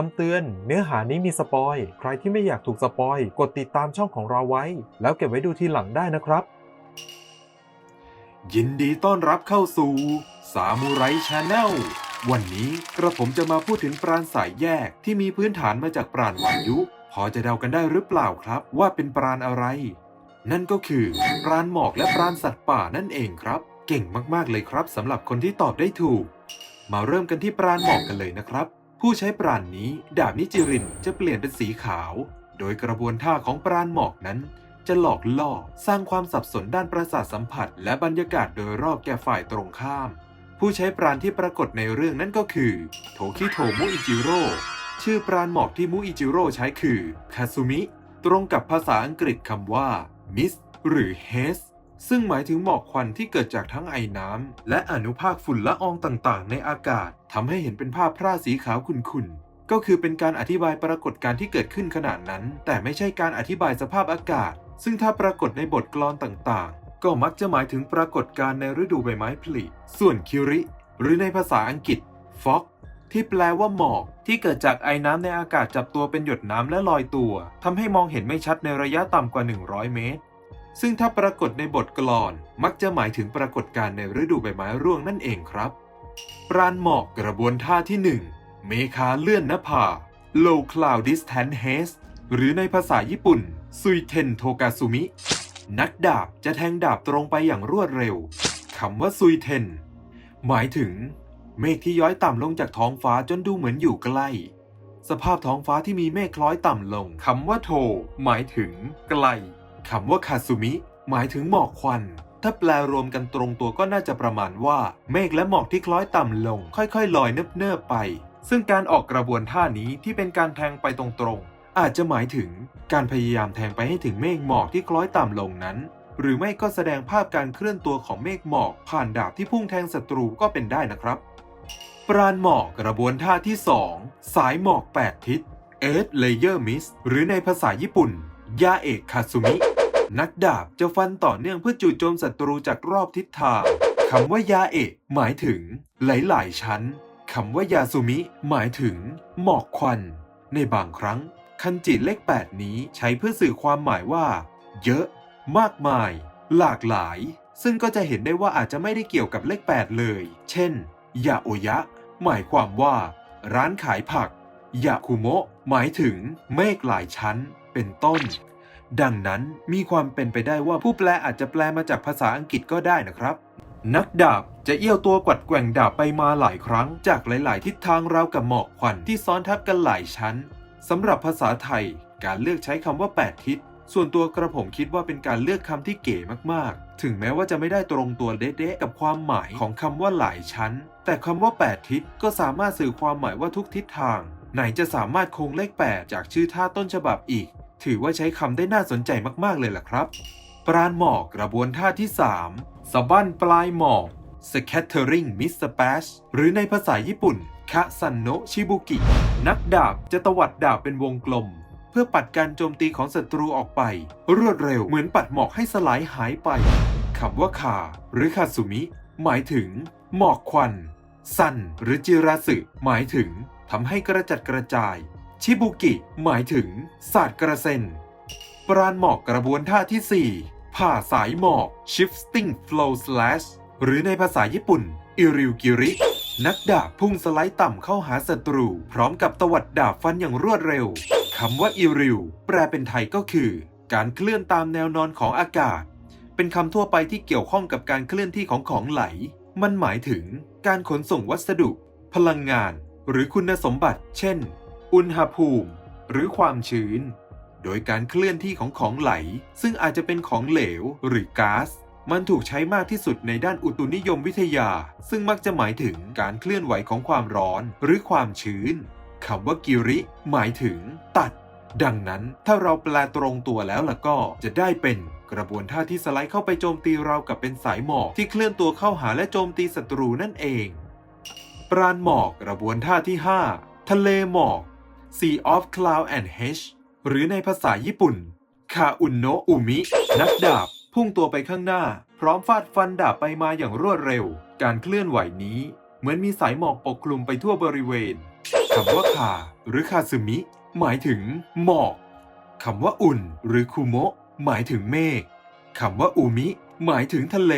คำเตือน เนื้อหานี้มีสปอย ใครที่ไม่อยากถูกสปอย กดติดตามช่องของเราไว้ แล้วเก็บไว้ดูทีหลังได้นะครับ ยินดีต้อนรับเข้าสู่สามูไรชาแนลวันนี้กระผมจะมาพูดถึงปราณสายแยกที่มีพื้นฐานมาจากปราณวายุ พอจะเดากันได้หรือเปล่าครับ ว่าเป็นปราณอะไร นั่นก็คือปราณหมอกและปราณสัตว์ป่านั่นเองครับ เก่งมากๆเลยครับสำหรับคนที่ตอบได้ถูก มาเริ่มกันที่ปราณหมอกกันเลยนะครับ ผู้ใช้ปราณนนี้ดาบนิจิรินจะเปลี่ยนเป็นสีขาว โดยกระบวนท่าของปราณหมอกนั้น จะหลอกล่อสร้างความสับสนด้านประสาทสัมผัส และบรรยากาศโดยรอบแก่ฝ่ายตรงข้าม ผู้ใช้ปราณที่ปรากฏในเรื่องนั้นก็คือ โทคิโทมุอิจิโร่ชื่อปราณหมอกที่มุอิจิโร่ใช้คือคาซุมิ ตรงกับภาษาอังกฤษคำว่ามิสหรือเฮส ซึ่งหมายถึงหมอกควันที่เกิดจากทั้งไอน้ำและอนุภาคฝุ่นละอองต่างๆ ในอากาศทำให้เห็นเป็นภาพพร่าสีขาวขุ่นๆ ก็คือเป็นการอธิบายปรากฏการณ์ที่เกิดขึ้นขณะนั้น แต่ไม่ใช่การอธิบายสภาพอากาศ ซึ่งถ้าปรากฏในบทกลอนต่างๆ ก็มักจะหมายถึงปรากฏการณ์ในฤดูใบไม้ผลิ ส่วนคิริ หรือในภาษาอังกฤษ fog ที่แปลว่าหมอกที่เกิดจากไอน้ำในอากาศจับตัวเป็นหยดน้ำและลอยตัวทำให้มองเห็นไม่ชัดในระยะต่ำกว่า 100 เมตร ซึ่งถ้าปรากฏในบทกลอนมักจะหมายถึงปรากฏการณ์ในฤดูใบไม้ร่วงนั่นเองครับ ปราณหมอกกระบวนท่าที่ 1 เมฆาเลื่อนนภา low cloud distant haze หรือในภาษาญี่ปุ่น ซุยเทนโทกาซุมิ นักดาบจะแทงดาบตรงไปอย่างรวดเร็ว คำว่าซุยเทน หมายถึง เมฆที่ย้อยต่ำลงจากท้องฟ้าจนดูเหมือนอยู่ใกล้ สภาพท้องฟ้าที่มีเมฆคล้อยต่ำลง คำว่าโท หมายถึง ไกล คำว่าคาซุมิ หมายถึงหมอกควัน ถ้าแปลรวมกันตรงตัวก็น่าจะประมาณว่า เมฆและหมอกที่คล้อยต่ำลง ค่อยๆ ลอยเนิบๆไป ซึ่งการออกกระบวนท่านี้ที่เป็นการแทงไปตรงๆ อาจจะหมายถึงการพยายามแทงไปให้ถึงเมฆหมอกที่คล้อยต่ำลงนั้น หรือไม่ก็แสดงภาพการเคลื่อนตัวของเมฆหมอก ผ่านดาบที่พุ่งแทงศัตรูก็เป็นได้นะครับ ปราณหมอกกระบวนท่าที่ 2 สายหมอก 8 ทิศ Earth Layer Mist หรือในภาษาญี่ปุ่น ยาเอกคาซุมิ นักดาบจะฟันต่อเนื่องเพื่อจู่โจมศัตรูจากรอบทิศทางคำว่ายาเอกหมายถึงหลาย ๆ ชั้นคำว่ายาซุมิ หมายถึง หมอกควัน ในบางครั้ง คันจิเลข 8 นี้ใช้เพื่อสื่อความหมายว่า เยอะ มากมาย หลากหลาย ซึ่งก็จะเห็นได้ว่าอาจจะไม่ได้เกี่ยวกับเลข 8 เลย เช่นยาโอยะ หมายความว่า ร้านขายผักยาคุโมะหมายถึงเมฆหลายชั้น เป็นต้น ดังนั้นมีความเป็นไปได้ว่าผู้แปลอาจจะแปลมาจากภาษาอังกฤษก็ได้นะครับ นักดาบจะเอี้ยวตัวกวัดแกว่งดาบไปมาหลายครั้ง จากหลาย ๆ ทิศทางราวกับหมอกควันที่ซ้อนทับกันหลายชั้นสำหรับภาษาไทย การเลือกใช้คำว่า 8 ทิศ ส่วนตัวกระผมคิดว่าเป็นการเลือกคำที่เก๋มาก ๆ ถึงแม้ว่าจะไม่ได้ตรงตัวเด๊ะๆกับความหมายของคำว่าหลายชั้น แต่คำว่า 8 ทิศก็สามารถสื่อความหมายว่าทุกทิศทาง ไหนจะสามารถคงเลข 8 จากชื่อท่าต้นฉบับอีก ถือว่าใช้คำได้น่าสนใจมากๆเลยล่ะครับ ปราณหมอกกระบวนท่าที่ 3สะบั้นปลายหมอก scattering m i s patch หรือในภาษาญี่ปุ่นคาซันโนชิบุกิ นักดาบจะตวัดดาบเป็นวงกลม เพื่อปัดการโจมตีของศัตรูออกไป รวดเร็วเหมือนปัดหมอกให้สลายหายไปคำว่าคาหรือคาซุมิ หมายถึง หมอกควันซันหรือจิราสึหมายถึงทำให้กระจัดกระจาย ชิบุกิ หมายถึงศาสตร์กระเซ็น ปราณหมอกกระบวนท่าที่ 4 ผ่าสายหมอก shifting flow slash หรือในภาษาญี่ปุ่น อิริวกิริ นักดาบพุ่งสไลด์ต่ำเข้าหาศัตรู พร้อมกับตวัดดาบฟันอย่างรวดเร็ว คำว่าอิริวแปลเป็นไทยก็คือ การเคลื่อนตามแนวนอนของอากาศ เป็นคำทั่วไปที่เกี่ยวข้องกับการเคลื่อนที่ของของไหล มันหมายถึงการขนส่งวัสดุ พลังงาน หรือคุณสมบัติ เช่น อุณหภูมิ หรือความชื้น โดยการเคลื่อนที่ของของไหล ซึ่งอาจจะเป็นของเหลวหรือก๊าซมันถูกใช้มากที่สุดในด้านอุตุนิยมวิทยา ซึ่งมักจะหมายถึงการเคลื่อนไหวของความร้อนหรือความชื้นคำว่ากิริ หมายถึง ตัด ดังนั้นถ้าเราแปลตรงตัวแล้วล่ะก็จะได้เป็นกระบวนท่าที่สไลด์เข้าไปโจมตีเรากับเป็นสายหมอกที่เคลื่อนตัวเข้าหาและโจมตีศัตรูนั่นเอง ปราณหมอกกระบวนท่าที่ 5 ทะเลหมอก Sea of Cloud and H หรือในภาษาญี่ปุ่น คาอุนโนะอุมิ นักดาบ พุ่งตัวไปข้างหน้า พร้อมฟาดฟันดาบไปมาอย่างรวดเร็ว การเคลื่อนไหวนี้ เหมือนมีสายหมอกปกคลุมไปทั่วบริเวณคำว่าคาหรือคาซึมิ หมายถึง หมอกคำว่าอุ่น หรือคุโมะหมายถึงเมฆคำว่าอูมิ หมายถึงทะเล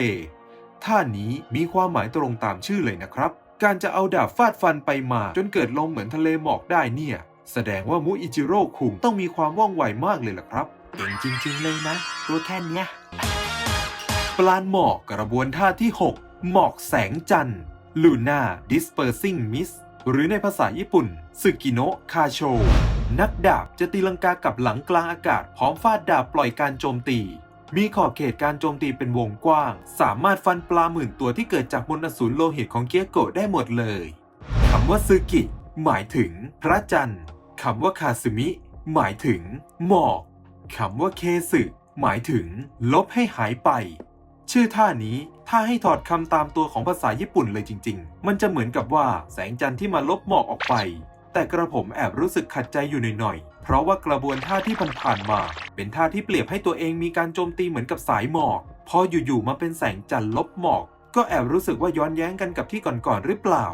ท่านี้มีความหมายตรงตามชื่อเลยนะครับ การจะเอาดาบฟาดฟันไปมาจนเกิดลมเหมือนทะเลหมอกได้เนี่ย แสดงว่ามุอิจิโร่คุงต้องมีความว่องไวมากเลยล่ะครับ เก่งจริงๆเลยนะ ตัวแค่เนี้ยปลานหมอกกระบวนท่าที่ 6 หมอกแสงจันทร์ Luna Dispersing Mist หรือในภาษาญี่ปุ่นสึกิโนะคาโช นักดาบจะตีลังกากับหลังกลางอากาศพร้อมฟาดดาบปล่อยการโจมตี มีขอบเขตการโจมตีเป็นวงกว้าง สามารถฟันปลาหมื่นตัวที่เกิดจากมนต์อสูรโลหิตของเกียโกะได้หมดเลยคำว่าซึกิ หมายถึงพระจันทร์ คำว่าคาซึมิ หมายถึง หมอกคำว่าเคสึหมายถึง ลบให้หายไป ชื่อท่านี้ถ้าให้ถอดคำตามตัวของภาษาญี่ปุ่นเลยจริง ๆ มันจะเหมือนกับว่าแสงจันทร์ที่มาลบหมอกออกไป แต่กระผมแอบรู้สึกขัดใจอยู่หน่อยๆ เพราะว่ากระบวนท่าที่ผ่านๆมา เป็นท่าที่เปรียบให้ตัวเองมีการโจมตีเหมือนกับสายหมอก พออยู่ๆมาเป็นแสงจันทร์ลบหมอก ก็แอบรู้สึกว่าย้อนแย้งกันกับที่ก่อนๆหรือเปล่า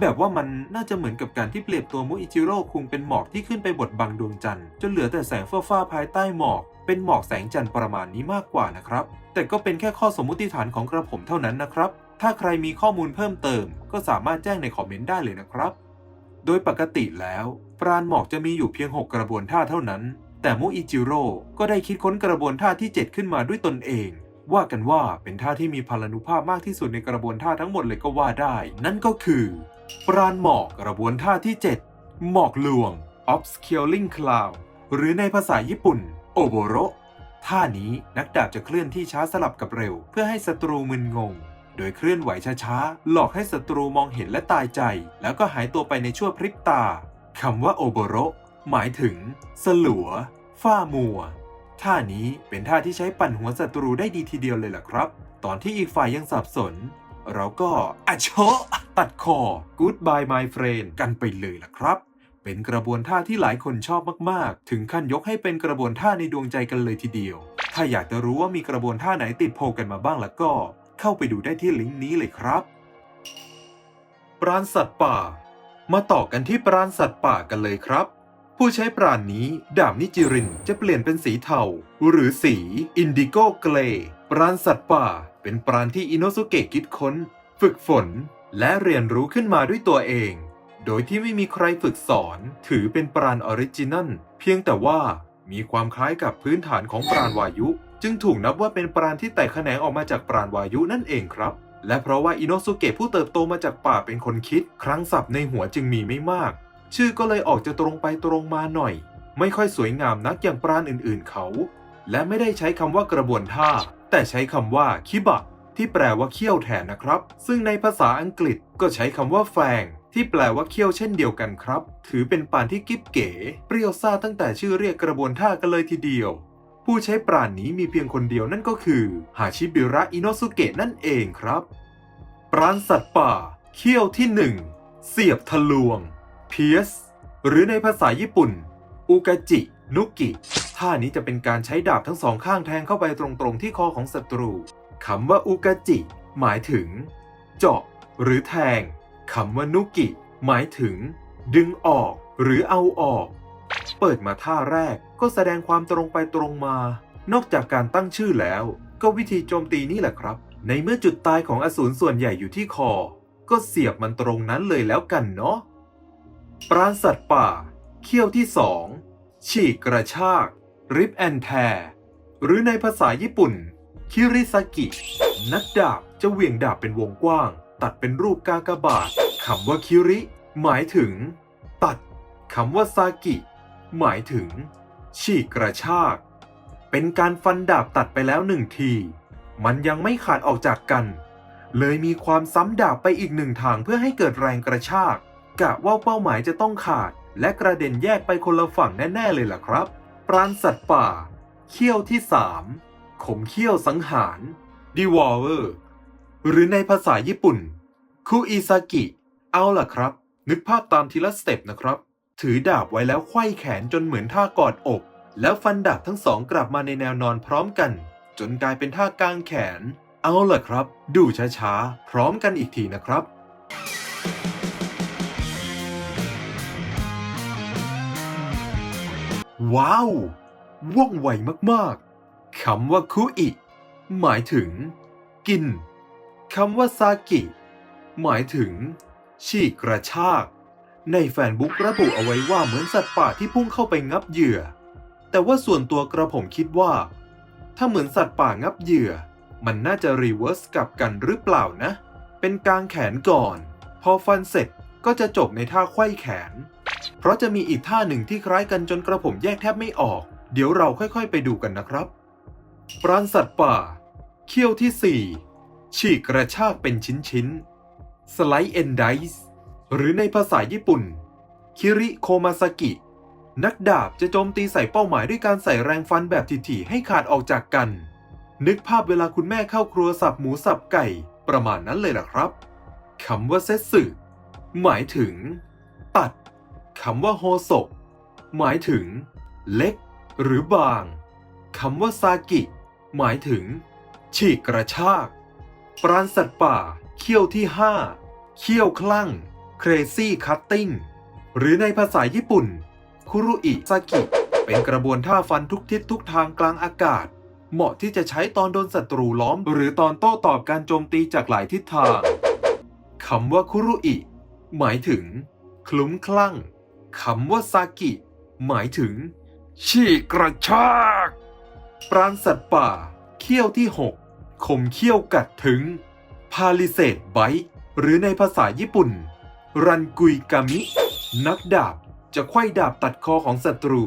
แบบว่ามันน่าจะเหมือนกับการที่เปรียบตัวมุอิจิโร่คุงเป็นหมอกที่ขึ้นไปบดบังดวงจันทร์จนเหลือแต่แสงฟ้าๆภายใต้หมอก เป็นหมอกแสงจันทร์ประมาณนี้มากกว่านะครับ แต่ก็เป็นแค่ข้อสมมุติฐานของกระผมเท่านั้นนะครับ ถ้าใครมีข้อมูลเพิ่มเติม ก็สามารถแจ้งในคอมเมนต์ได้เลยนะครับ โดยปกติแล้ว ปราณหมอกจะมีอยู่เพียง 6 กระบวนท่าเท่านั้น แต่มุอิจิโร่ก็ได้คิดค้นกระบวนท่าที่ 7 ขึ้นมาด้วยตนเองว่ากันว่าเป็นท่าที่มีพลานุภาพมากที่สุดในกระบวนท่าทั้งหมดเลยก็ว่าได้ นั่นก็คือ ปราณหมอกกระบวนท่าที่ 7 หมอกลวง obscuring cloud หรือในภาษาญี่ปุ่น โอโบโรท่านี้นักดาบจะเคลื่อนที่ช้าสลับกับเร็ว เพื่อให้ศัตรูมึนงง โดยเคลื่อนไหวช้าๆ หลอกให้ศัตรูมองเห็นและตายใจ แล้วก็หายตัวไปในชั่วพริบตาคำว่าโอโบโรหมายถึง สลัว ฝ้ามัว ท่านี้เป็นท่าที่ใช้ปั่นหัวศัตรูได้ดีทีเดียวเลยล่ะครับ ตอนที่อีกฝ่ายยังสับสน เราก็อะโชะตัดคอ Goodbye my friend กันไปเลยล่ะครับ เป็นกระบวนท่าที่หลายคนชอบมากๆ ถึงขั้นยกให้เป็นกระบวนท่าในดวงใจกันเลยทีเดียว ถ้าอยากจะรู้ว่ามีกระบวนท่าไหนติดโพกันมาบ้างแล้วก็ เข้าไปดูได้ที่ลิงก์นี้เลยครับ ปราณสัตว์ป่า มาต่อกันที่ปราณสัตว์ป่ากันเลยครับ ผู้ใช้ปราณนี้ดาบนิจิรินจะเปลี่ยนเป็นสีเทาหรือสีอินดิโกเกรย์ปราณสัตว์ป่า เป็นปราณที่อิโนสุเกะคิดค้น ฝึกฝน และเรียนรู้ขึ้นมาด้วยตัวเอง โดยที่ไม่มีใครฝึกสอน ถือเป็นปราณออริจินัลเพียงแต่ว่ามีความคล้ายกับพื้นฐานของปราณวายุ จึงถูกนับว่าเป็นปราณที่แตกแขนงออกมาจากปราณวายุนั่นเองครับ และเพราะว่าอิโนสุเกะผู้เติบโตมาจากป่าเป็นคนคิด ครั้งศัพท์ในหัวจึงมีไม่มาก ชื่อก็เลยออกจะตรงไปตรงมาหน่อย ไม่ค่อยสวยงามนักอย่างปราณอื่นๆเขา และไม่ได้ใช้คำว่ากระบวนท่า แต่ใช้คำว่าคิบะที่แปลว่าเขี้ยวแทนนะครับ ซึ่งในภาษาอังกฤษก็ใช้คำว่าแฟงที่แปลว่าเขี้ยวเช่นเดียวกันครับ ถือเป็นปานที่กิ๊บเก๋ เปรี้ยวซ่าตั้งแต่ชื่อเรียกกระบวนท่ากันเลยทีเดียว ผู้ใช้ปราณนี้มีเพียงคนเดียวนั่นก็คือฮาชิบิระอิโนสุเกะนั่นเองครับ ปราณสัตว์ป่า เขี้ยวที่หนึ่งเสียบทะลวงเพียสหรือในภาษาญี่ปุ่นอุกาจิ นุกิท่านี้จะเป็นการใช้ดาบทั้งสองข้างแทงเข้าไปตรงๆที่คอของศัตรูคำว่าอุกาจิ หมายถึง เจาะ หรือแทงคำว่านุกิ หมายถึง ดึงออกหรือเอาออก เปิดมาท่าแรกก็แสดงความตรงไปตรงมา นอกจากการตั้งชื่อแล้ว ก็วิธีโจมตีนี่แหละครับ ในเมื่อจุดตายของอสูรส่วนใหญ่อยู่ที่คอ ก็เสียบมันตรงนั้นเลยแล้วกันเนาะปราณสัตว์ป่า เขี้ยวที่สอง ฉีกกระชาก ริบแอนแทหรือในภาษาญี่ปุ่น คิริซากิ นักดาบจะเหวี่ยงดาบเป็นวงกว้าง ตัดเป็นรูปกากบาทคำว่าคิริ หมายถึง ตัดคำว่าซากิ หมายถึง ฉีกกระชาก เป็นการฟันดาบตัดไปแล้วหนึ่งที มันยังไม่ขาดออกจากกัน เลยมีความซ้ำดาบไปอีกหนึ่งทางเพื่อให้เกิดแรงกระชาก กะว่าเป้าหมายจะต้องขาด และกระเด็นแยกไปคนละฝั่งแน่ ๆ เลยล่ะครับ ปราณสัตว์ป่า เขี้ยวที่สามขมเขี้ยวสังหาร d e v o u r หรือในภาษาญี่ปุ่น คุอิซากิ เอาล่ะครับ นึกภาพตามทีละสเต็ปนะครับ ถือดาบไว้แล้วไขว้แขนจนเหมือนท่ากอดอก แล้วฟันดาบทั้งสองกลับมาในแนวนอนพร้อมกัน จนกลายเป็นท่ากางแขน เอาล่ะครับ ดูช้าๆ พร้อมกันอีกทีนะครับ ว้าวว่องไวมากๆคำว่าคุอิ หมายถึง กินคำว่าซากิ หมายถึง ฉีกกระชาก ในแฟนบุ๊กระบุเอาไว้ว่าเหมือนสัตว์ป่าที่พุ่งเข้าไปงับเหยื่อ แต่ว่าส่วนตัวกระผมคิดว่า ถ้าเหมือนสัตว์ป่างับเหยื่อ มันน่าจะรีเวิร์สกลับกันหรือเปล่านะ เป็นกางแขนก่อน พอฟันเสร็จก็จะจบในท่าไขว้แขน เพราะจะมีอีกท่าหนึ่งที่คล้ายกันจนกระผมแยกแทบไม่ออก เดี๋ยวเราค่อยๆ ไปดูกันนะครับ ปราณสัตว์ป่า เขี้ยวที่ 4 ฉีกกระชากเป็นชิ้นๆ สไลด์เอนไดส์หรือในภาษาญี่ปุ่น คิริโคมาซากิ นักดาบจะโจมตีใส่เป้าหมายด้วยการใส่แรงฟันแบบถี่ๆให้ขาดออกจากกัน นึกภาพเวลาคุณแม่เข้าครัวสับหมูสับไก่ ประมาณนั้นเลยล่ะครับคำว่าเซตสึหมายถึง ตัด คำว่าโฮโซหมายถึง เล็ก หรือบางคำว่าซากิ หมายถึง ฉีกกระชาก ปราณสัตว์ป่า เขี้ยวที่5เขี้ยวคลั่ง crazy cutting หรือในภาษาญี่ปุ่น คุรุอิซากิ เป็นกระบวนท่าฟันทุกทิศทุกทางกลางอากาศ เหมาะที่จะใช้ตอนโดนศัตรูล้อม หรือตอนโต้ตอบการโจมตีจากหลายทิศทางคำว่าคุรุอิ หมายถึง คลุ้มคลั่ง คำว่าซากิ หมายถึง ฉีกกระชาก ปราณสัตว์ป่า เขี้ยวที่ 6 คมเขี้ยวกัดถึง พาลิเซตไบหรือในภาษาญี่ปุ่น รันกุยกามิ นักดาบจะไขว้ดาบตัดคอของศัตรู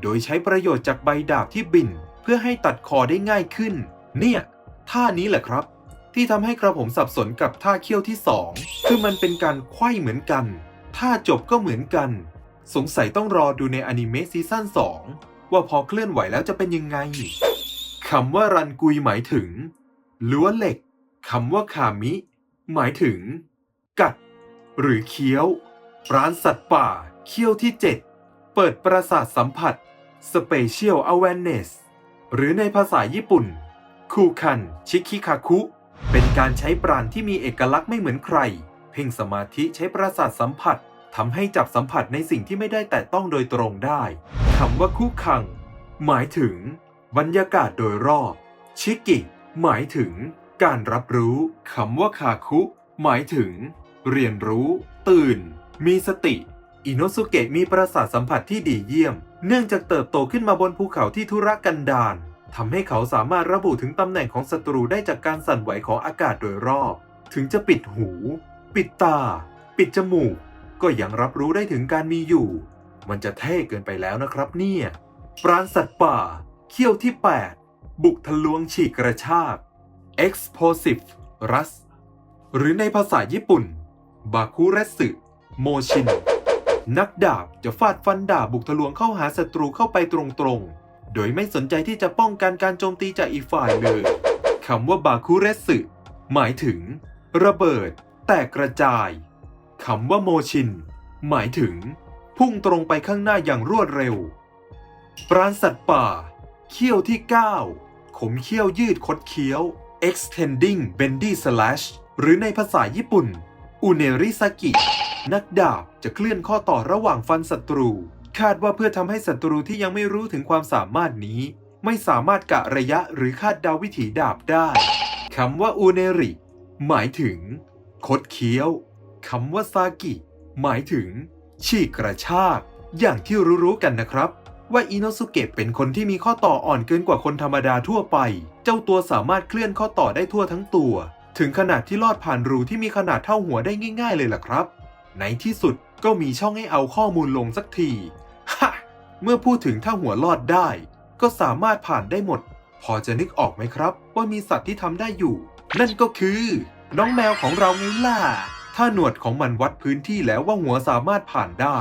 โดยใช้ประโยชน์จากใบดาบที่บิน เพื่อให้ตัดคอได้ง่ายขึ้น เนี่ยท่านี้แหละครับ ที่ทำให้กระผมสับสนกับท่าเขี้ยวที่สองคือมันเป็นการไขว้เหมือนกัน ท่าจบก็เหมือนกัน สงสัยต้องรอดูในอนิเมะซีซั่น2 ว่าพอเคลื่อนไหวแล้วจะเป็นยังไงคำว่ารันกุยหมายถึงล้วเหล็กคำว่าคามิ หมายถึง กัด หรือเคี้ยว ร้านสัตว์ป่าเขี้ยวที่ 7 เปิดประสาทสัมผัส Special Awareness หรือในภาษาญี่ปุ่น คูคัน ชิคิคาคุ เป็นการใช้ปราณที่มีเอกลักษณ์ไม่เหมือนใคร เพ่งสมาธิใช้ประสาทสัมผัส ทำให้จับสัมผัสในสิ่งที่ไม่ได้แตะต้องโดยตรงได้คำว่าคุคัง หมายถึง บรรยากาศโดยรอบ ชิกิ หมายถึง การรับรู้คำว่าคาคุ หมายถึง เรียนรู้ ตื่น มีสติ อิโนสุเกะมีประสาทสัมผัสที่ดีเยี่ยม เนื่องจากเติบโตขึ้นมาบนภูเขาที่ทุรกันดารทำให้เขาสามารถระบุถึงตำแหน่งของศัตรูได้จากการสั่นไหวของอากาศโดยรอบ ถึงจะปิดหู ปิดตา ปิดจมูก ก็ยังรับรู้ได้ถึงการมีอยู่ มันจะเท่เกินไปแล้วนะครับเนี่ย ปราณสัตว์ป่า เขี้ยวที่ 8 บุกทะลวงฉีกกระชาก explosive rust หรือในภาษาญี่ปุ่น บาคุเรสึโมชิน นักดาบจะฟาดฟันดาบบุกทะลวงเข้าหาศัตรูเข้าไปตรงๆ โดยไม่สนใจที่จะป้องกันการโจมตีจากอีกฝ่ายเลยคำว่าบาคุเรสึหมายถึง ระเบิด แตกกระจาย คำว่าโมชิน หมายถึง พุ่งตรงไปข้างหน้าอย่างรวดเร็ว ปราณสัตว์ป่า เขี้ยวที่ 9 ขมเขี้ยวยืดคดเคี้ยว extending bendy slash หรือในภาษาญี่ปุ่นอุเนริซากิ นักดาบจะเคลื่อนข้อต่อระหว่างฟันศัตรู คาดว่าเพื่อทำให้ศัตรูที่ยังไม่รู้ถึงความสามารถนี้ ไม่สามารถกะระยะหรือคาดเดาวิถีดาบได้คำว่าอุเนริ หมายถึง คดเคี้ยว คำว่าซากิ หมายถึง ฉีกกระชาก อย่างที่รู้ๆกันนะครับ ว่าอินโนสุเกะเป็นคนที่มีข้อต่ออ่อนเกินกว่าคนธรรมดาทั่วไป เจ้าตัวสามารถเคลื่อนข้อต่อได้ทั่วทั้งตัว ถึงขนาดที่ลอดผ่านรูที่มีขนาดเท่าหัวได้ง่าย ๆ เลยล่ะครับ ในที่สุดก็มีช่องให้เอาข้อมูลลงสักทีฮะเมื่อพูดถึงถ้าหัวลอดได้ ก็สามารถผ่านได้หมด พอจะนึกออกไหมครับ ว่ามีสัตว์ที่ทำได้อยู่ นั่นก็คือ น้องแมวของเราไงล่ะ ถ้าหนวดของมันวัดพื้นที่แล้วว่าหัวสามารถผ่านได้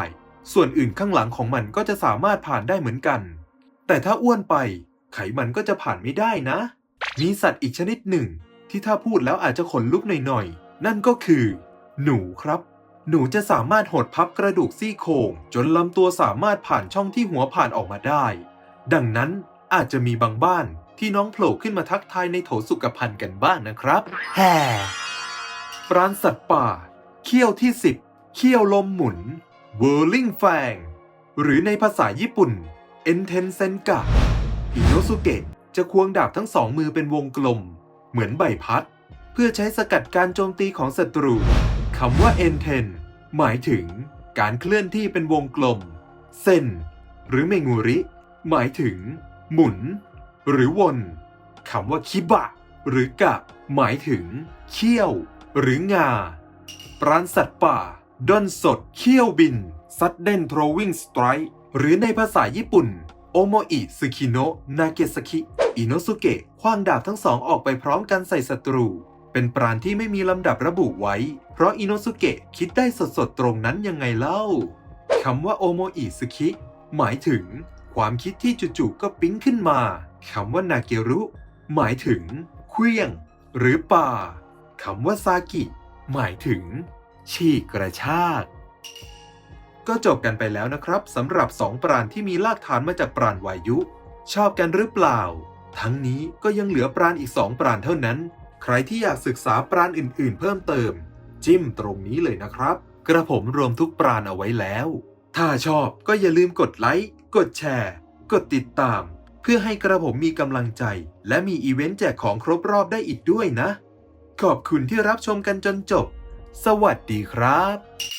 ส่วนอื่นข้างหลังของมันก็จะสามารถผ่านได้เหมือนกัน แต่ถ้าอ้วนไป ไขมันก็จะผ่านไม่ได้นะ มีสัตว์อีกชนิดหนึ่ง ที่ถ้าพูดแล้วอาจจะขนลุกหน่อยๆ นั่นก็คือ หนูครับ หนูจะสามารถหดพับกระดูกซี่โครงจนลำตัวสามารถผ่านช่องที่หัวผ่านออกมาได้ ดังนั้นอาจจะมีบางบ้านที่น้องโผล่ขึ้นมาทักทายในโถสุขภัณฑ์กันบ้างนะครับแฮ่ ราณสัตว์ป่า เขี้ยวที่10เขี้ยวลมหมุน whirling fang หรือในภาษาญี่ปุ่นเอ็นเทนเซนกะอิโนสุเกะจะควงดาบทั้งสองมือเป็นวงกลม เหมือนใบพัด เพื่อใช้สกัดการโจมตีของศัตรูคำว่าเอ็นเทนหมายถึงการเคลื่อนที่เป็นวงกลม เส้น หรือเมงูริ หมายถึง หมุน หรือวนคำว่าคิบะ หรือกะ หมายถึง เขี้ยว หรืองา ปราณสัตว์ป่า ด้นสด เขี้ยวบิน ซัดเด่นทรวิงสไตร์หรือในภาษาญี่ปุ่น โอโมอิสึคิโนะนาเกสคิ อิโนสุเกะคว้างดาบทั้งสองออกไปพร้อมกันใส่ศัตรู เป็นปราณที่ไม่มีลำดับระบุไว้ เพราะอิโนสุเกะคิดได้สดๆตรงนั้นยังไงเล่าคำว่าโอโมอิสึคิ หมายถึง ความคิดที่จู่ๆก็ปิ๊งขึ้นมาคำว่านาเกรุ หมายถึงเคลี้ยง หรือป่า คำว่าซากิ หมายถึง ฉีกกระชาก ก็จบกันไปแล้วนะครับสำหรับสองปราณที่มีรากฐานมาจากปราณวายุ ชอบกันหรือเปล่า ทั้งนี้ก็ยังเหลือปราณอีกสองปราณเท่านั้น ใครที่อยากศึกษาปราณอื่น ๆ เพิ่มเติม จิ้มตรงนี้เลยนะครับ กระผมรวมทุกปราณเอาไว้แล้ว ถ้าชอบก็อย่าลืมกดไลค์กดแชร์ กดติดตาม เพื่อให้กระผมมีกำลังใจ และมีอีเวนต์แจกของครบรอบได้อีกด้วยนะ ขอบคุณที่รับชมกันจนจบ สวัสดีครับ